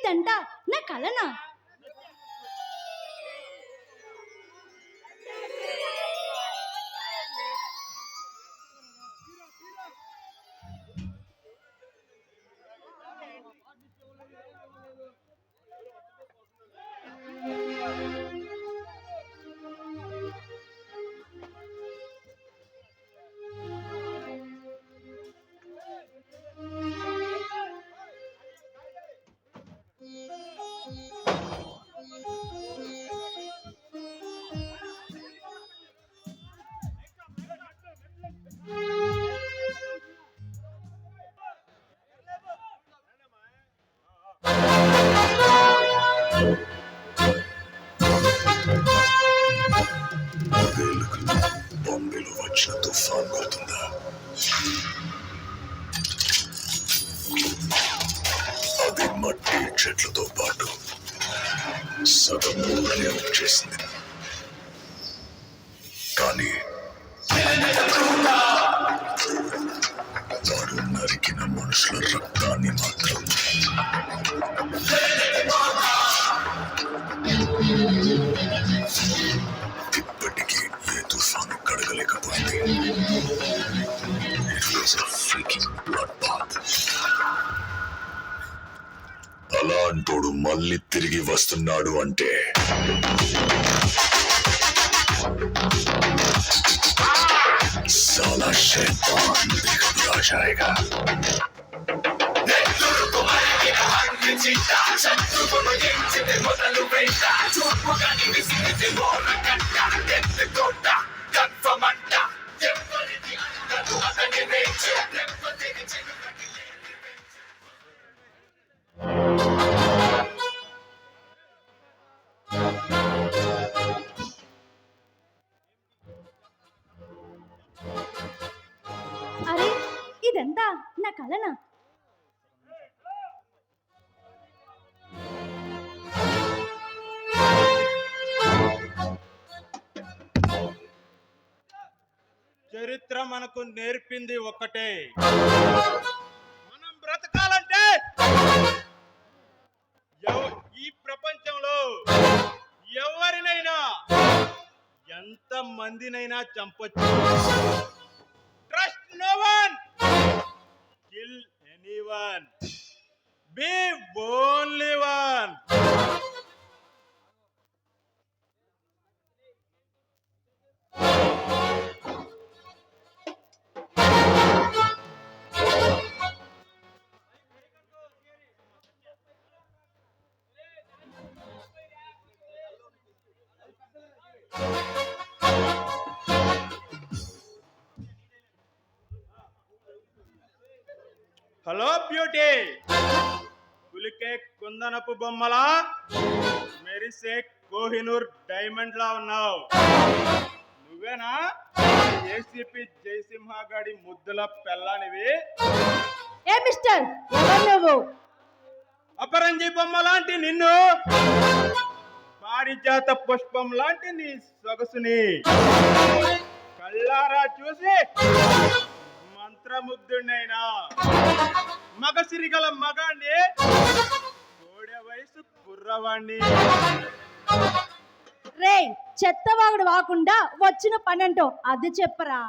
ఇదంతా నా కలనా చెట్లతో పాటు సగం ఊరిని వచ్చేసింది కానీ వాడు నరికిన మనుషుల రక్తాన్ని మాత్రం తిరిగి వస్తున్నాడు అంటే साला शैतान भी घबरा जाएगा అరే నా కలనా చరిత్ర మనకు నేర్పింది ఒక్కటే. మనం బ్రతకాలంటే ఈ ప్రపంచంలో ఎవరినైనా ఎంత మందినైనా చంపొచ్చు. one. Be only one. Thank you. Beauty కులికే కుందనపు బొమ్మలా మెరిసే కోహినూర్ డైమండ్ లా ఉన్నావు. నువ్వేనా? ఏసీపీ జయసింహ గాడి ముద్దుల పెళ్ళానివి? ఏ మిస్టర్? నువ్వు? అపరంజి బొమ్మ లాంటి నిన్ను పారిజాత పుష్పం లాంటి నీ సొగసుని కళ్ళారా చూసి మంత్రముగ్ధుడైనా మగసిరి గల మగాణ్ణి. కోడె వయసు కుర్రవాణ్ణి. రే చెత్తవాగుడు వాకుండా వచ్చిన పనంటో అది చెప్పరా?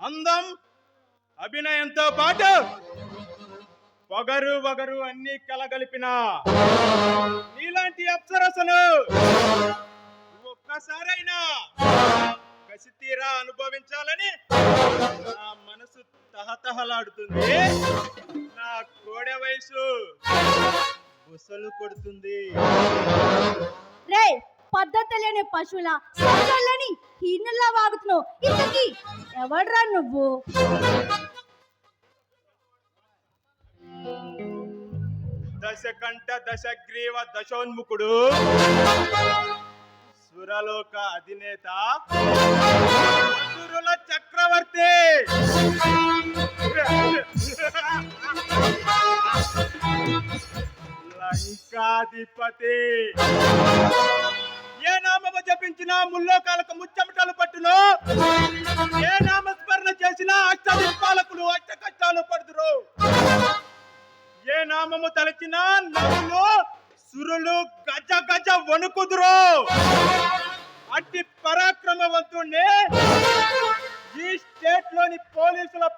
అందం అభినయంతో పాటు పొగరు వగరు అన్ని కలగలిపిన. నీలాంటి అప్సరసను ఒక్కసారైనా కసి తీరా అనుభవించాలని మనసు తహతహలాడుతుంది. నా కోడె వయసు బుసలు కొడుతుంది. రే పద్ధతి లేని పశువుల సోదరులని హీనుల్లా వాగుతున్నావు. ఇంతకీ ఎవడ్రా నువ్వు? దశకంఠ దశగ్రీవ దశోన్ముఖుడు. సురలోక అధినేత సురుల చక్రవర్తి. లంకాధిపతి. ఏ నామము జపించిన ముల్లోకాలకు ముచ్చమటలు పట్టును. ఏ నామస్మరణ చేసినా అష్టదిపాలకులు అష్ట కష్టాలు పడుతురు ఏ నామము తలచిన నవ్వులు సురులు గజ గజ వణుకుదురు.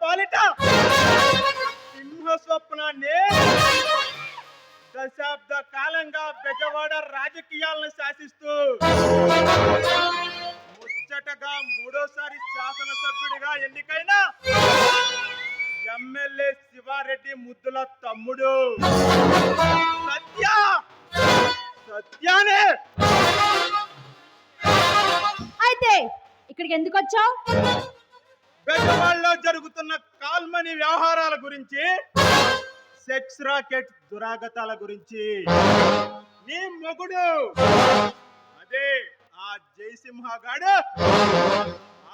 పాలిట. సింహ స్వప్నాన్ని దశాబ్ద కాలంగా బెజవాడ రాజకీయాలను శాసిస్తూ ముచ్చటగా మూడోసారి శాసనసభ్యుడిగా ఎన్నికైన ఎమ్మెల్యే శివారెడ్డి ముద్దుల తమ్ముడు. సత్య! సత్యానే! అయితే ఇక్కడికి ఎందుకు వచ్చావు బెజవాడలో జరుగుతున్న కాల్మని వ్యవహారాల గురించి సెక్స్ రాకెట్ దురాగతాల గురించి. నీ మొగుడు. అదే ఆ జయసింహ గాడు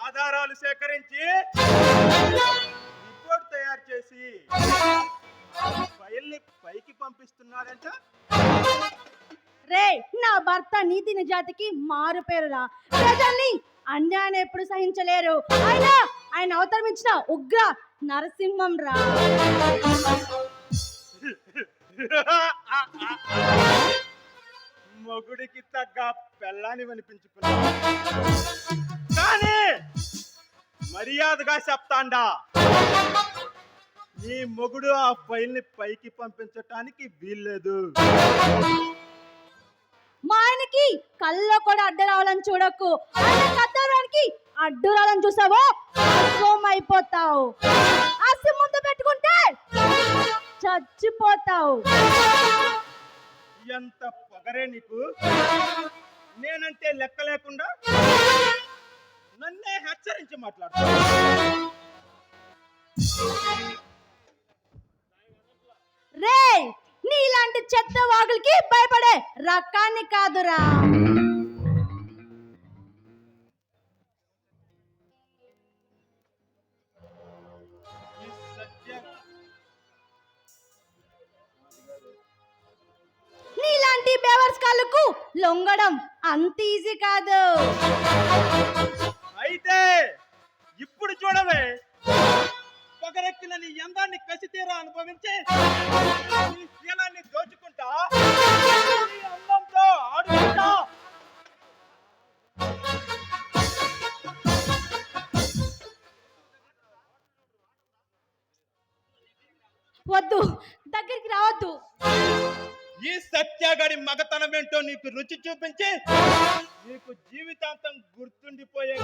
ఆధారాలు సేకరించి రిపోర్ట్ తయారు చేసి ఫైల్ని పైకి పంపిస్తున్నాడంట. రే నా భర్త నీతి నిజాతికి మారు పేరురా. ప్రజల్ని అన్యాయం ఎప్పుడు సహించలేరు. అయినా ఆయన అవతరమించిన ఉగ్ర నరసింహం రా. మొగుడికి తగ్గ పెళ్ళాన్ని వినిపించుకున్నా. కానీ మర్యాదగా చెప్తాండా. నీ మొగుడు ఆ ఫైల్ని పైకి పంపించటానికి వీల్లేదు. మా ఆయనకి కళ్ళలో కూడా అడ్డు రావాలని చూడకు. అడ్డు రావాలని చూసావో? అయిపోతావు ఆ సింహంతో పెట్టుకుంటే చచ్చిపోతావు. ఎంత పొగరే నీకు? నేనంటే లెక్క లేకుండా నన్నే హెచ్చరించి మాట్లాడుతా రే నీలాంటి చెత్త వాగులకి భయపడే రకాన్ని కాదురా. లొంగడం అంత ఈజీ కాదు. అయితే ఇప్పుడు చూడవే పొగరెక్కిన నీ ఎందాన్ని కసి తీరా అనుభవించి నీ శీలాన్ని దోచుకుంటా నీ అందంతో ఆడుకుంటా. వద్దు దగ్గరికి రావద్దు. ఈ సత్యాగడి మగతనం ఏంటో నీకు రుచి చూపించి నీకు జీవితాంతం గుర్తుండిపోయే